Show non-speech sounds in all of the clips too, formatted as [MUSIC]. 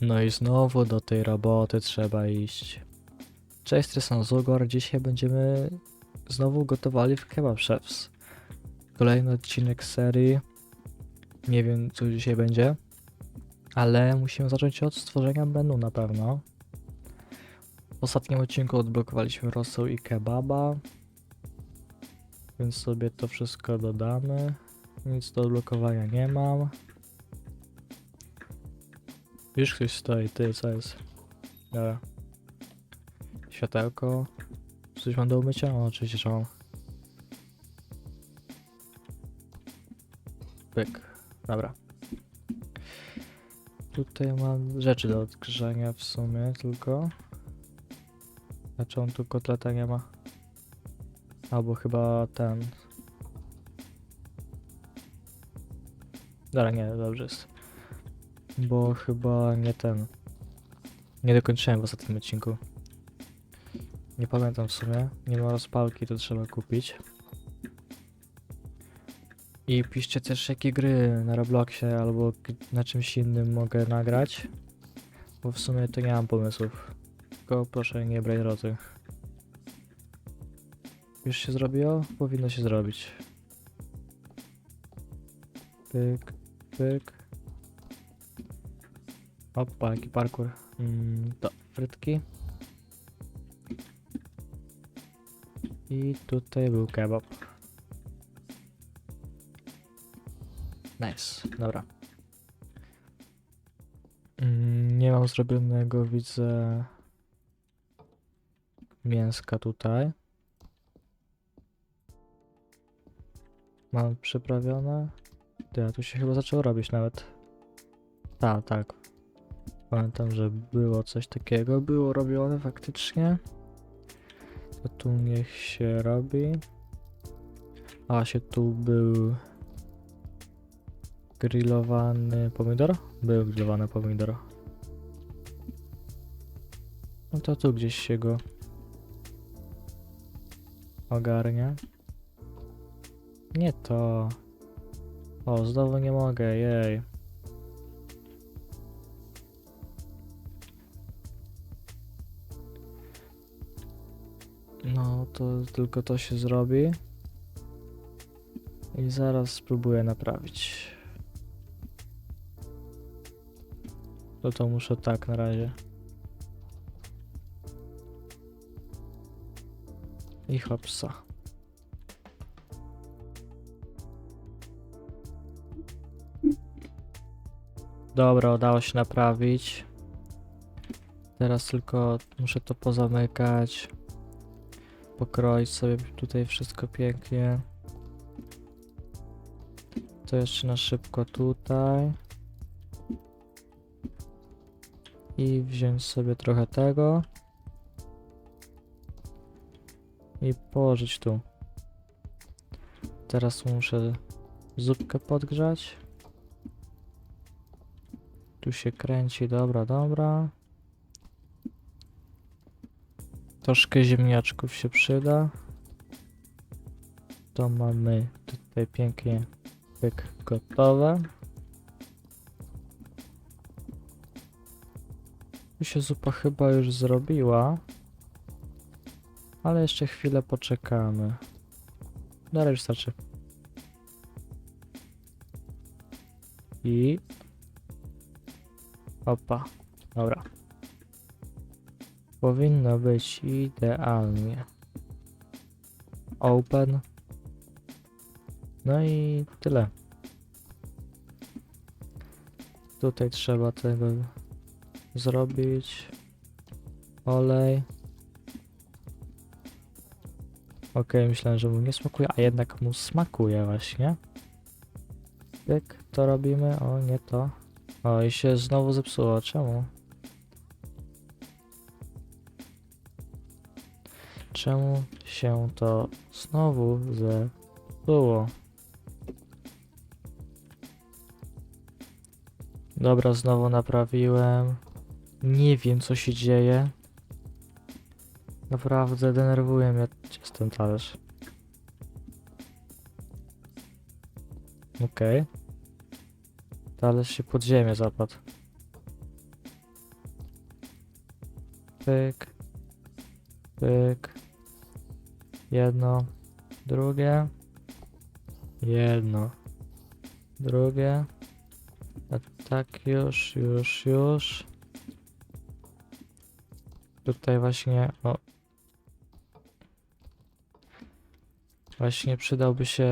No i znowu do tej roboty trzeba iść. Cześć, Tryson Zugor. Dzisiaj będziemy znowu gotowali w Kebab Chefs. Kolejny odcinek serii. Nie wiem, co dzisiaj będzie, ale musimy zacząć od stworzenia menu na pewno. W ostatnim odcinku odblokowaliśmy rosół i kebaba, więc sobie to wszystko dodamy. Nic do odblokowania nie mam. Już ktoś stoi, ty, co jest? Dobra. Światełko. Coś mam do umycia? O, oczywiście, że mam. Pyk. Dobra. Tutaj mam rzeczy do odgrzania w sumie tylko. A czy on tu kotleta nie ma? Albo chyba ten. Dobra, nie, dobrze jest. Bo chyba nie ten. Nie dokończyłem w ostatnim odcinku. Nie pamiętam w sumie. Nie ma rozpalki, to trzeba kupić. I piszcie też jakie gry na Robloxie albo na czymś innym mogę nagrać. Bo w sumie to nie mam pomysłów. Tylko proszę nie brać roty. Już się zrobiło? Powinno się zrobić. Pyk, pyk. Opa, jaki parkour. Mm, to frytki. I tutaj był kebab. Nice, dobra. Mm, nie mam zrobionego, widzę mięska tutaj. Mam przyprawione. Ty, a tu się chyba zaczęło robić nawet. Tak, tak. Pamiętam, że było coś takiego. Było robione faktycznie. To tu niech się robi. A się tu był grillowany pomidor? Był grillowany pomidor. No to tu gdzieś się go ogarnia. Nie to. O, znowu nie mogę, jej. No, to tylko to się zrobi. I zaraz spróbuję naprawić. To to muszę tak na razie. I hopsa. Dobra, udało się naprawić. Teraz tylko muszę to pozamykać. Pokroić sobie tutaj wszystko pięknie. To jeszcze na szybko tutaj. I wziąć sobie trochę tego. I położyć tu. Teraz muszę zupkę podgrzać. Tu się kręci, dobra, dobra. Troszkę ziemniaczków się przyda. To mamy tutaj pięknie pyk gotowe. Tu się zupa chyba już zrobiła. Ale jeszcze chwilę poczekamy. Dalej już starczy. I... Opa. Powinno być idealnie. Open. No i tyle. Tutaj trzeba tego zrobić. Olej. Okej, myślałem, że mu nie smakuje, a jednak mu smakuje właśnie. Jak to robimy? O, nie to. O, i się znowu zepsuło. Czemu? Czemu się to znowu zepsuło? Dobra, znowu naprawiłem. Nie wiem, co się dzieje. Naprawdę denerwuje mnie jest ten talerz. Okej. Talerz się pod ziemię zapadł. Pyk. Pyk. Jedno. Drugie. Jedno. Drugie. A tak już, już, już. Tutaj właśnie, o. Właśnie przydałby się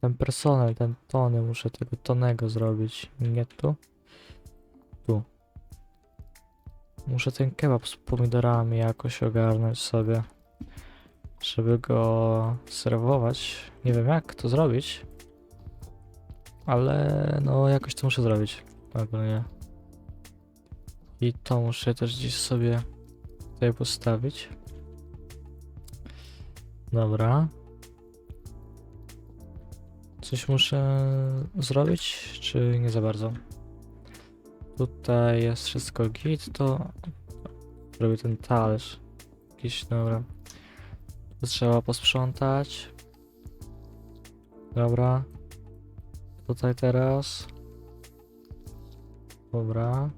ten personel, ten tony. Muszę tego tonego zrobić. Nie tu. Tu. Muszę ten kebab z pomidorami jakoś ogarnąć sobie. Żeby go serwować. Nie wiem jak to zrobić. Ale no jakoś to muszę zrobić. Ogólnie. I to muszę też gdzieś sobie tutaj postawić. Dobra. Coś muszę zrobić, czy nie za bardzo? Tutaj jest wszystko git, to robię ten talerz. Jakiś, dobra. Trzeba posprzątać. Dobra. Tutaj teraz. Dobra.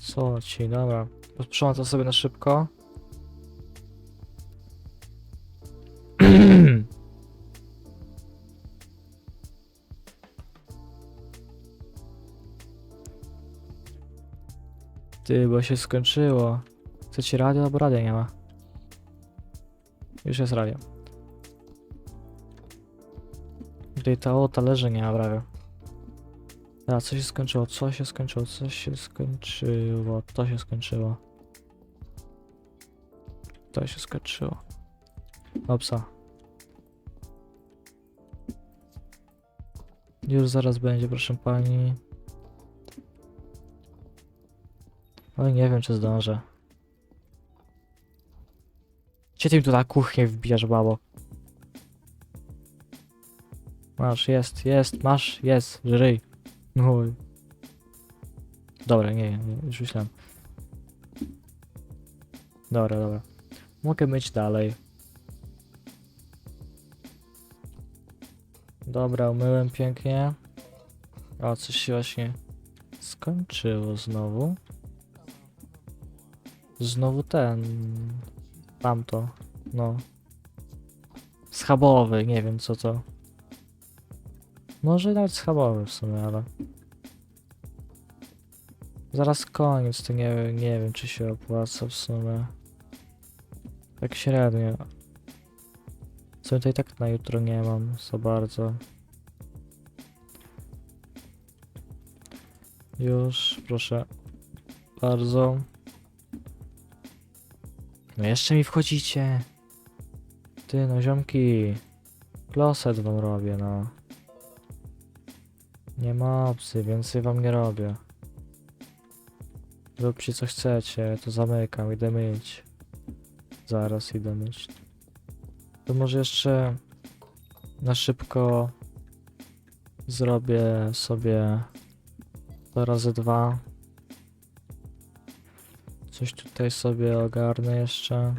Co ci, dobra. Posprzątam sobie na szybko. [CLEARS THROAT] Ty, bo się skończyło. Chcecie radio albo radia nie ma? Już jest radio. Tutaj ta o talerze nie ma prawie. A co się skończyło? Co się skończyło? Co się skończyło? To się skończyło. To się skończyło. Opsa. Już zaraz będzie, proszę pani. Oj, nie wiem, czy zdążę. Gdzie ty mi tu na kuchnię wbijasz, babo? Masz, jest, jest, masz, jest, żryj. Oj. Dobra, nie, nie, już myślałem. Dobra, dobra. Mogę myć dalej. Dobra, umyłem pięknie. O, coś się właśnie skończyło znowu. Znowu ten. Tamto. No. Schabowy, nie wiem co to. Może nawet schabowy w sumie, ale. Zaraz koniec, to nie, nie wiem czy się opłaca w sumie. Tak średnio. Co tutaj tak na jutro nie mam za bardzo. Już, proszę. Bardzo. No jeszcze mi wchodzicie. Ty no ziomki. Kloset wam robię no. Nie ma opcji, więcej wam nie robię. Róbcie co chcecie, to zamykam, idę myć. Zaraz idę myć. To może jeszcze na szybko zrobię sobie to razy dwa. Coś tutaj sobie ogarnę jeszcze.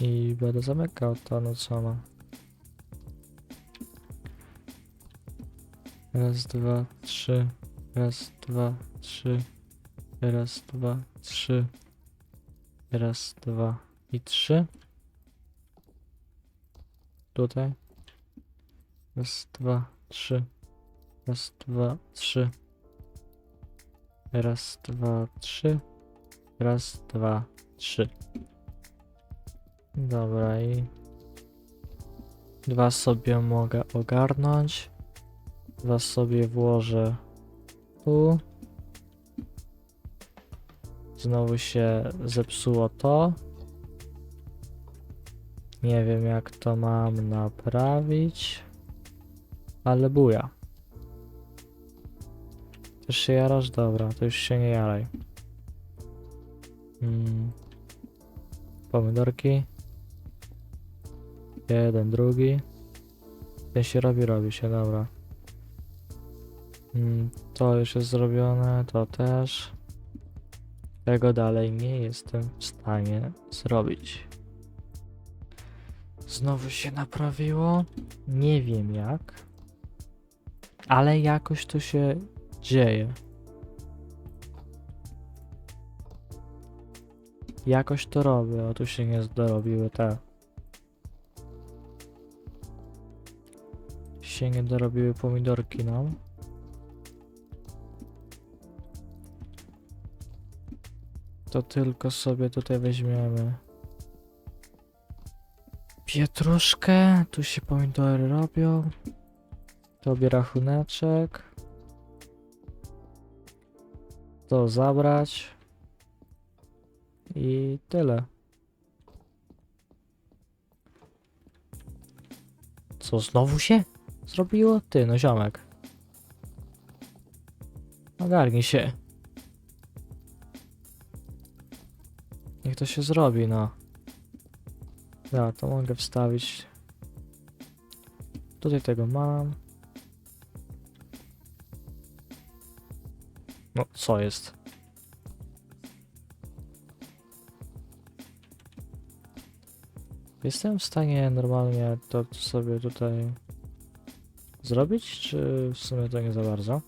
I będę zamykał to, no. Raz, dwa, trzy. Raz, dwa, trzy. Raz, dwa, trzy. Raz, dwa i trzy. Tutaj. Raz, dwa, trzy. Raz, dwa, trzy. Raz, dwa, trzy. Raz, dwa, trzy. Dobra i dwa sobie mogę ogarnąć. Dwa sobie włożę tu. Znowu się zepsuło to. Nie wiem jak to mam naprawić. Ale buja. Też się jarasz? Dobra, to już się nie jaraj. Mm. Pomidorki. Jeden, drugi. Ten się robi, robi się, dobra. Mm, to już jest zrobione, to też. Tego dalej nie jestem w stanie zrobić. Znowu się naprawiło. Nie wiem jak. Ale jakoś to się dzieje. Jakoś to robię, a tu się nie dorobiły te. Się nie dorobiły pomidorki nam. To tylko sobie tutaj weźmiemy. Pietruszkę, tu się pomidory robią. Tobie rachuneczek. To zabrać. I tyle. Co znowu się zrobiło? Ty, no ziomek. Ogarnij się. Niech to się zrobi, no. Ja to mogę wstawić. Tutaj tego mam. No, co jest? Jestem w stanie normalnie to sobie tutaj zrobić, czy w sumie to nie za bardzo?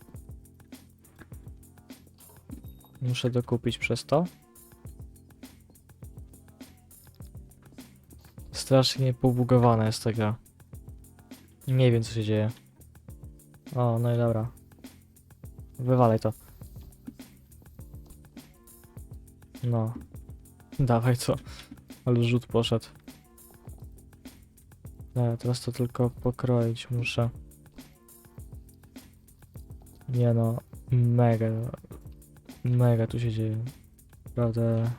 Muszę dokupić przez to. Strasznie pobugowana jest ta gra. Nie wiem co się dzieje. O, no i dobra. Wywalaj to. No. Dawaj to. Ale rzut poszedł. Nie, teraz to tylko pokroić muszę. Nie no, mega, mega tu się dzieje. Naprawdę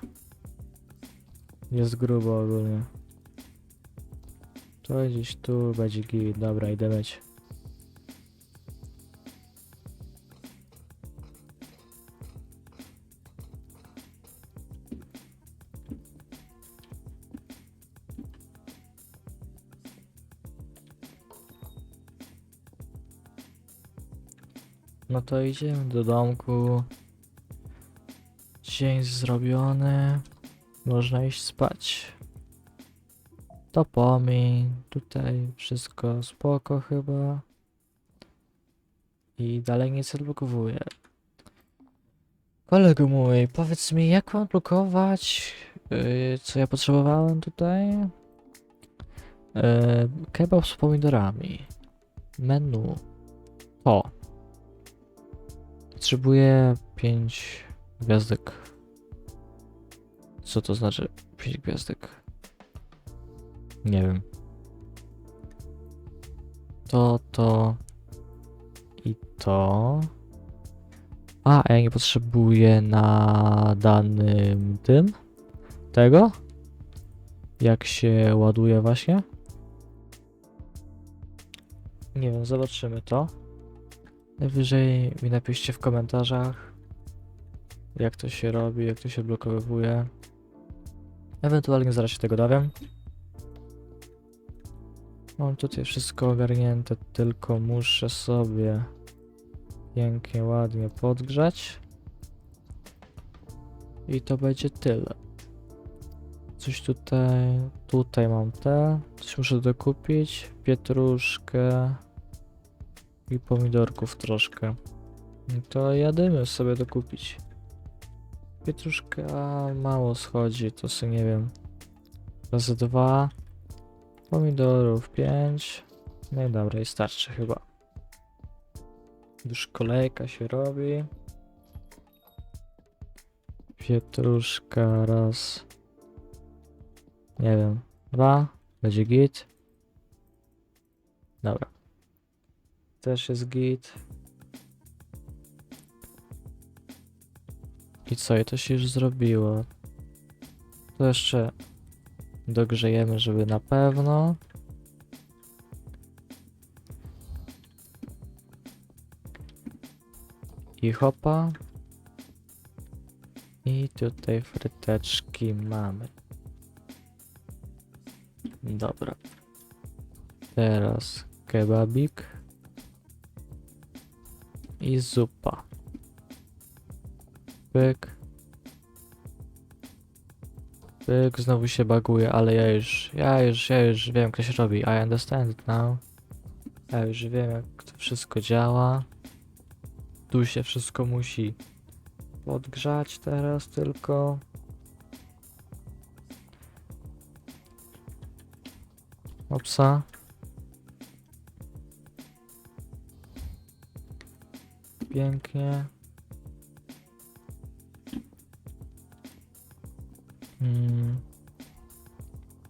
jest grubo ogólnie. To gdzieś tu będzie git, dobra, idę mieć. No to idziemy do domku. Dzień zrobiony. Można iść spać. To pomiń. Tutaj wszystko spoko chyba. I dalej nic odblokowuje. Kolego mój, powiedz mi, jak mam blokować, yy, co ja potrzebowałem tutaj? Yy, kebab z pomidorami. Menu. O. Potrzebuję 5 gwiazdek. Co to znaczy 5 gwiazdek? Nie wiem. To, to i to. A, a ja nie potrzebuję na danym tym tego. Jak się ładuje właśnie. Nie wiem, zobaczymy to. Najwyżej mi napiszcie w komentarzach, jak to się robi, jak to się blokowuje. Ewentualnie zaraz się tego dowiem. Mam tutaj wszystko ogarnięte, tylko muszę sobie pięknie, ładnie podgrzać. I to będzie tyle. Coś tutaj, tutaj mam te, coś muszę dokupić, pietruszkę i pomidorków troszkę. To jadymy sobie dokupić. Pietruszka mało schodzi, to sobie nie wiem. Razy dwa. Pomidorów pięć. No i dobra, i starczy chyba. Już kolejka się robi. Pietruszka raz. Nie wiem. Dwa. Będzie git. Dobra. Też jest git. I co? I to się już zrobiło. To jeszcze dogrzejemy, żeby na pewno. I hopa. I tutaj fryteczki mamy. Dobra. Teraz kebabik. I zupa. Pyk. Pyk, znowu się baguje, ale ja już, ja już, ja już wiem, to się robi. I understand now. Ja już wiem jak to wszystko działa. Tu się wszystko musi podgrzać teraz tylko. Opsa. Pięknie. Mm.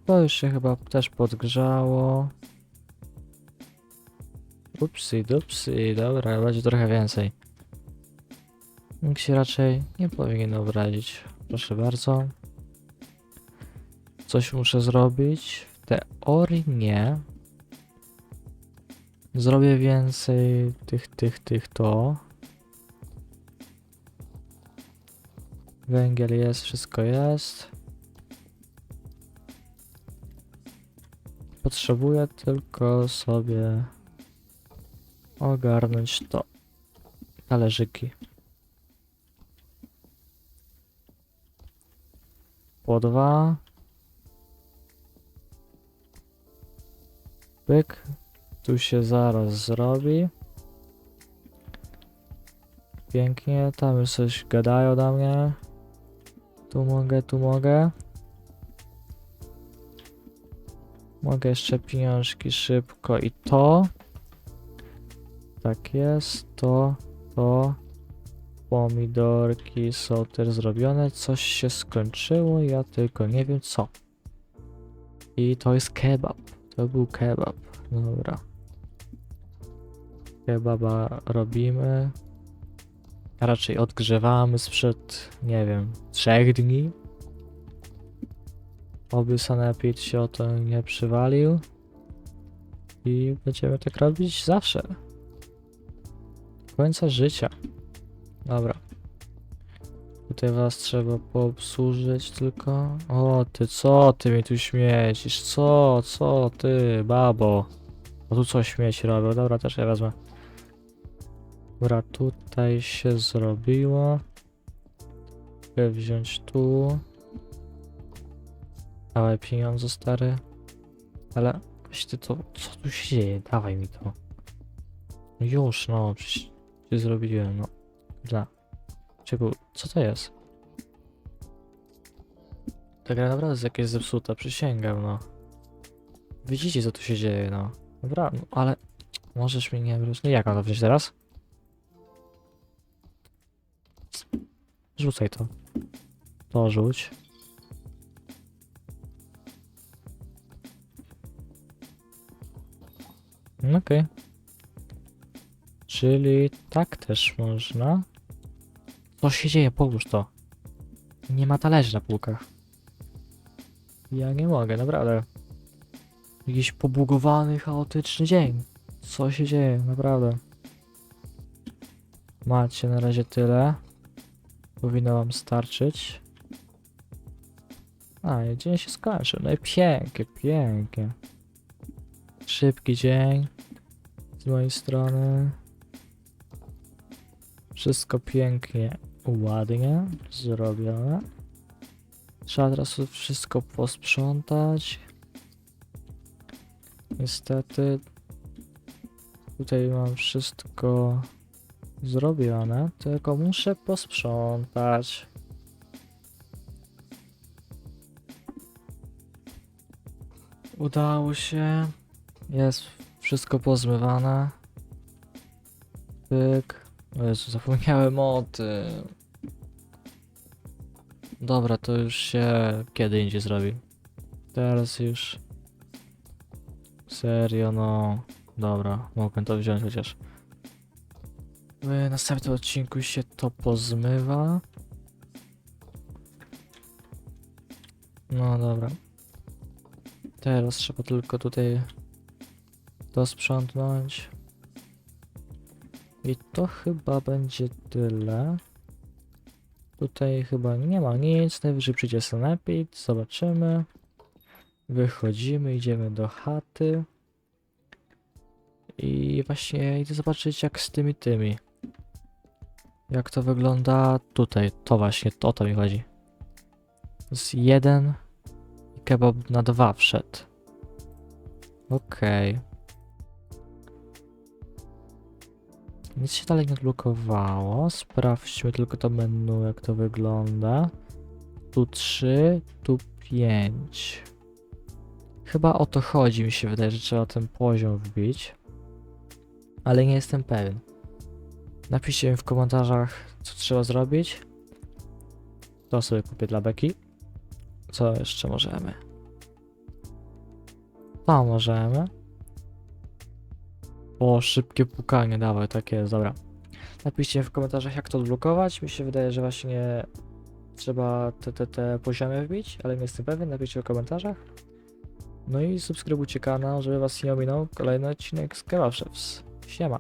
To już się chyba też podgrzało. Upsi, dupsi, dobra, będzie trochę więcej. Nikt się raczej nie powinien obrazić. Proszę bardzo. Coś muszę zrobić. W teorii nie. Zrobię więcej tych, tych, tych, to. Węgiel jest, wszystko jest. Potrzebuję tylko sobie ogarnąć to. Talerzyki. Po dwa. Pyk. Tu się zaraz zrobi. Pięknie, tam już coś gadają do mnie. Tu mogę, tu mogę. Mogę jeszcze pieniążki szybko i to. Tak jest, to, to. Pomidorki są też zrobione. Coś się skończyło, ja tylko nie wiem co. I to jest kebab. To był kebab. Dobra. Kebaba robimy. Raczej odgrzewamy sprzed, nie wiem, trzech dni. Oby sanepid się o to nie przywalił. I będziemy tak robić zawsze. Do końca życia. Dobra. Tutaj was trzeba poobsłużyć tylko. O ty, co ty mi tu śmiecisz? Co, co ty, babo? O tu co śmieci robią? Dobra, też ja wezmę. Dobra, tutaj się zrobiło. Mogę wziąć tu. Dawaj pieniądze, stary. Ale ty to, co tu się dzieje? Dawaj mi to. No Już, no, przecież zrobiłem, no. Dla. Czego, co to jest? Ta gra naprawdę jest jakieś zepsuta, przysięgam, no. Widzicie, co tu się dzieje, no. Dobra, no, ale możesz mi nie wrócić. No jak mam to wziąć teraz? Rzucaj to. To rzuć. No Okej. Czyli tak też można. Co się dzieje? Połóż to. Nie ma talerzy na półkach. Ja nie mogę, naprawdę. Jakiś pobugowany, chaotyczny dzień. Co się dzieje? Naprawdę. Macie na razie tyle. Powinno wam starczyć. A, i dzień się skończył. No i pięknie, pięknie. Szybki dzień. Z mojej strony. Wszystko pięknie, ładnie zrobione. Trzeba teraz wszystko posprzątać. Niestety tutaj mam wszystko zrobione, tylko muszę posprzątać. Udało się. Jest wszystko pozmywane. Pyk. O Jezu, zapomniałem o tym. Dobra, to już się kiedy indziej zrobi. Teraz już. Serio, no. Dobra, mogłem to wziąć chociaż. W następnym odcinku się to pozmywa. No dobra. Teraz trzeba tylko tutaj to sprzątnąć. I to chyba będzie tyle. Tutaj chyba nie ma nic. Najwyżej przyjdzie sanepid. Zobaczymy. Wychodzimy, idziemy do chaty. I właśnie idę zobaczyć jak z tymi tymi. Jak to wygląda tutaj. To właśnie, o to mi chodzi. Z jeden i kebab na dwa wszedł. Okej. Nic się dalej nie odblokowało. Sprawdźmy tylko to menu, jak to wygląda. Tu 3, tu 5. Chyba o to chodzi, mi się wydaje, że trzeba ten poziom wbić. Ale nie jestem pewien. Napiszcie mi w komentarzach, co trzeba zrobić. To sobie kupię dla Beki. Co jeszcze możemy? To możemy. O, szybkie pukanie, dawaj, tak jest, dobra. Napiszcie w komentarzach, jak to odblokować. Mi się wydaje, że właśnie trzeba te, te, te poziomy wbić, ale nie jestem pewien. Napiszcie w komentarzach. No i subskrybujcie kanał, żeby was nie ominął kolejny odcinek z Kebab Chefs. Siema.